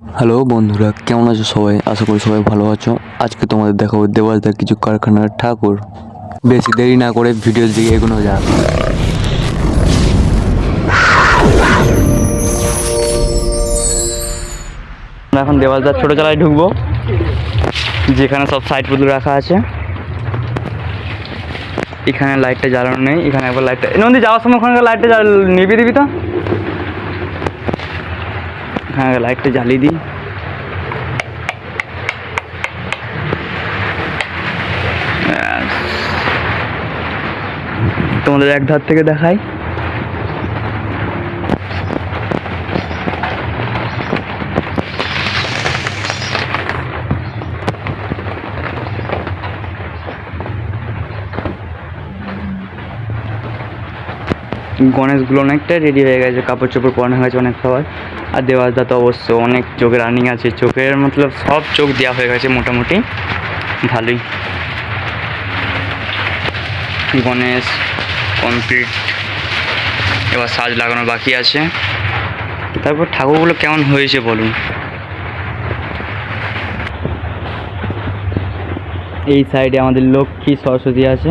Hello বন্ধুরা, কেমন আছো সবাই? আশা করি সবাই ভালো আছো। আজকে তোমাদের দেখাবো দেবাসদার কিছু কারখানার ঠাকুর। বেশি দেরি না করে ভিডিওর দিকে এগোনো যাক। এখন দেবাসদার ছোটো চালায় ঢুকবো, যেখানে সব সাইড পুতুল রাখা আছে। এখানে লাইটটা জ্বালানো নেই, এখানে একবার লাইটটা নন্দী, যাওয়ার সময় ওখানকার লাইটটা নিভিয়ে দিবি তো? হ্যাঁ লাইটটা জ্বালিয়ে দিই। তোমাদের এক ধার থেকে দেখাই। গণেশগুলো অনেকটাই রেডি হয়ে গেছে, কাপড় চোপড় পরানো হয়ে গেছে অনেক সবার। আর দেওয়ালদা তো অবশ্য অনেক চোখে রানিং আছে, চোখের মতলব সব চোখ দেওয়া হয়ে গেছে মোটামুটি। ভালোই। গণেশ কমপ্লিট এবার সাজ লাগানো বাকি আছে। তারপর ঠাকুরগুলো কেমন হয়েছে বলুন? এই সাইডে আমাদের লক্ষ্মী সরস্বতী আছে।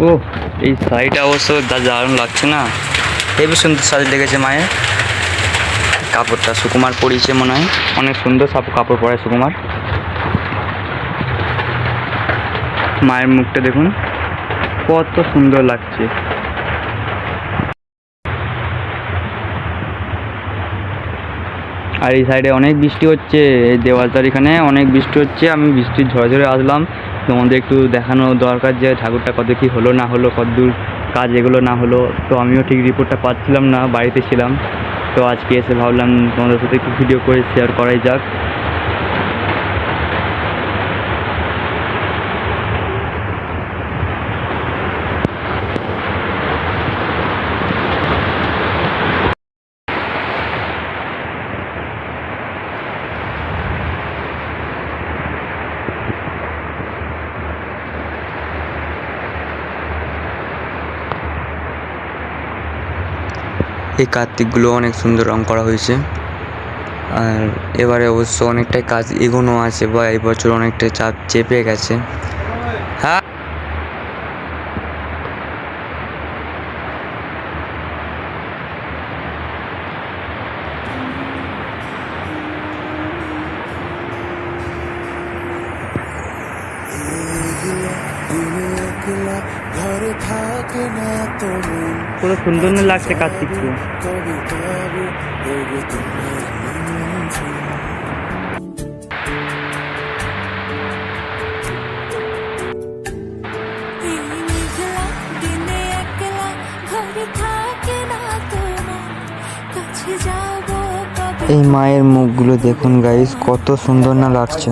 ও এই শাড়িটা অবশ্য দা- দারুণ লাগছে না? হেবি সুন্দর শাড়ি লেগেছে মায়ের। কাপড়টা সুকুমার পরিয়েছে মনে হয়। অনেক সুন্দর সাপ কাপড় পরে সুকুমার। মায়ের মুখটা দেখুন, কত সুন্দর লাগছে। আর এই সাইডে অনেক বৃষ্টি হচ্ছে, এই দেওয়ালটার এখানে অনেক বৃষ্টি হচ্ছে, আমি বৃষ্টির ঝরে ঝরে আসলাম। তোমাদের একটু দেখানো দরকার যে ঠাকুরটা কত কী হলো, না হলো, কত দূর কাজ এগুলো না হলো। তো আমিও ঠিক রিপোর্টটা পাচ্ছিলাম না, বাড়িতে ছিলাম। তো আজকে এসে ভাবলাম তোমাদের সাথে একটু ভিডিও করে শেয়ার করাই যাক। এই কার্তিকগুলো অনেক সুন্দর রং করা হয়েছে। আর এবারে অবশ্য অনেকটাই কাজ এগোনো আছে বা এই বছর অনেকটাই চাপ চেপে গেছে। হ্যাঁ। কাছে যাব কবে? এই মায়ের মুখগুলো দেখুন গাইস কত সুন্দর না লাগছে।